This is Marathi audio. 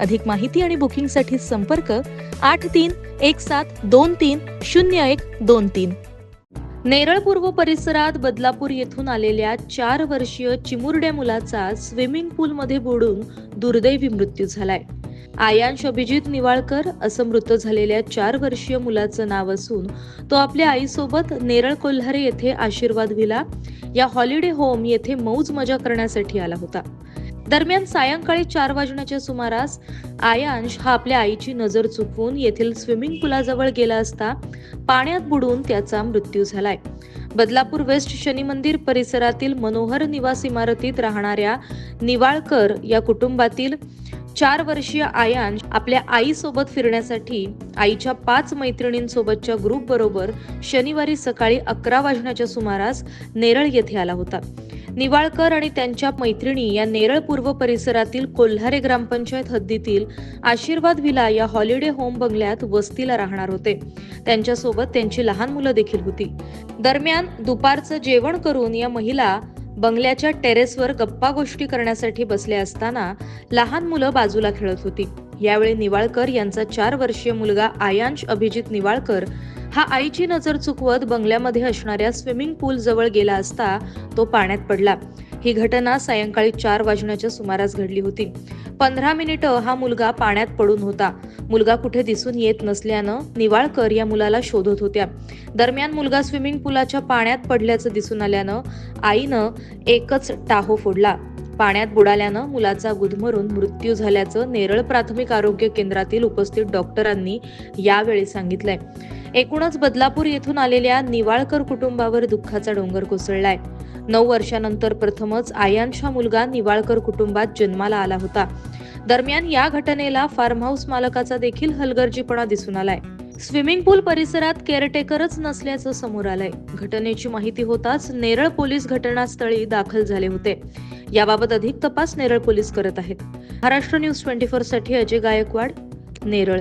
अधिक माहिती आणि बुकिंगसाठी संपर्क आठ तीन एक सात दोन तीन शून्य एक दोन तीन. नेरळ पूर्व परिसरात बदलापूर येथून आलेल्या चार वर्षीय चिमुरड्या मुलाचा स्विमिंग पूलमध्ये बुडून दुर्दैवी मृत्यू झालाय. आयांश अभिजित निवाळकर असं मृत झालेल्या चार वर्षीय मुलाचं नाव असून तो आपल्या आईसोबत नेरळ कोल्हारे येथे आशीर्वाद विला या हॉलिडे होम येथे मौज मजा करण्यासाठी आला होता. दरम्यान सायंकाळी चार वाजण्याच्या सुमारास आयांश हा आपल्या आईची नजर चुकवून येथील स्विमिंग पुलाजवळ गेला असता पाण्यात बुडून त्याचा मृत्यू झालाय. बदलापूर वेस्ट शनी मंदिर परिसरातील मनोहर निवास इमारतीत राहणाऱ्या निवाळकर या कुटुंबातील चार वर्षीय आयांश आपल्या आईसोबत फिरण्यासाठी आईच्या पाच मैत्रिणींसोबतच्या ग्रुप बरोबर शनिवारी सकाळी अकरा वाजण्याच्या सुमारास नेरळ येथे आला होता. निवाळकर आणि त्यांच्या मैत्रिणी या नेरळ पूर्व परिसरातील कोल्हारे ग्रामपंचायत हद्दीतील आशीर्वाद विला या हॉलिडे होम बंगल्यात वस्तीला राहणार होते. त्यांच्यासोबत त्यांची लहान मुलं देखील होती. दरम्यान दुपारचं जेवण करून या महिला बंगल्याच्या टेरेसवर गप्पा गोष्टी करण्यासाठी बसल्या असताना लहान मुलं बाजूला खेळत होती. यावेळी निवाळकर यांचा चार वर्षीय मुलगा आयांश अभिजित निवाळकर हा आईची नजर चुकवत बंगल्यामध्ये असणाऱ्या स्विमिंग पूल जवळ गेला असता तो पाण्यात पडला. ही घटना सायंकाळी चार वाजण्याच्या सुमारास घडली होती. पंधरा मिनिटं हा मुलगा पाण्यात पडून होता. मुलगा कुठे दिसून येत नसल्यानं निवाळकर या मुलाला शोधत होत्या. दरम्यान मुलगा स्विमिंग पूलाच्या पाण्यात पडल्याचं दिसून आल्यानं आईनं एकच टाहो फोडला. पाण्यात बुडाल्यानं मुलाचा गुदमरून मृत्यू झाल्याचं नेरळ प्राथमिक आरोग्य केंद्रातील उपस्थित डॉक्टरांनी यावेळी सांगितलंय. एकूणच बदलापूर येथून आलेल्या निवाळकर कुटुंबावर दुःखाचा डोंगर कोसळलाय. नऊ वर्षानंतर प्रथमच आयांशा मुलगा निवाळकर कुटुंबात जन्माला आला होता. दरम्यान या घटनेला फार्म हाऊस मालकाचा देखील हलगर्जीपणा दिसून आलाय. स्विमिंग पूल परिसरात केअरटेकरच नसल्याचं समोर आलंय. घटनेची माहिती होताच नेरळ पोलीस घटनास्थळी दाखल झाले होते. याबाबत अधिक तपास नेरळ पोलीस करत आहेत. महाराष्ट्र न्यूज ट्वेंटी फोरसाठी अजय गायकवाड नेरळ.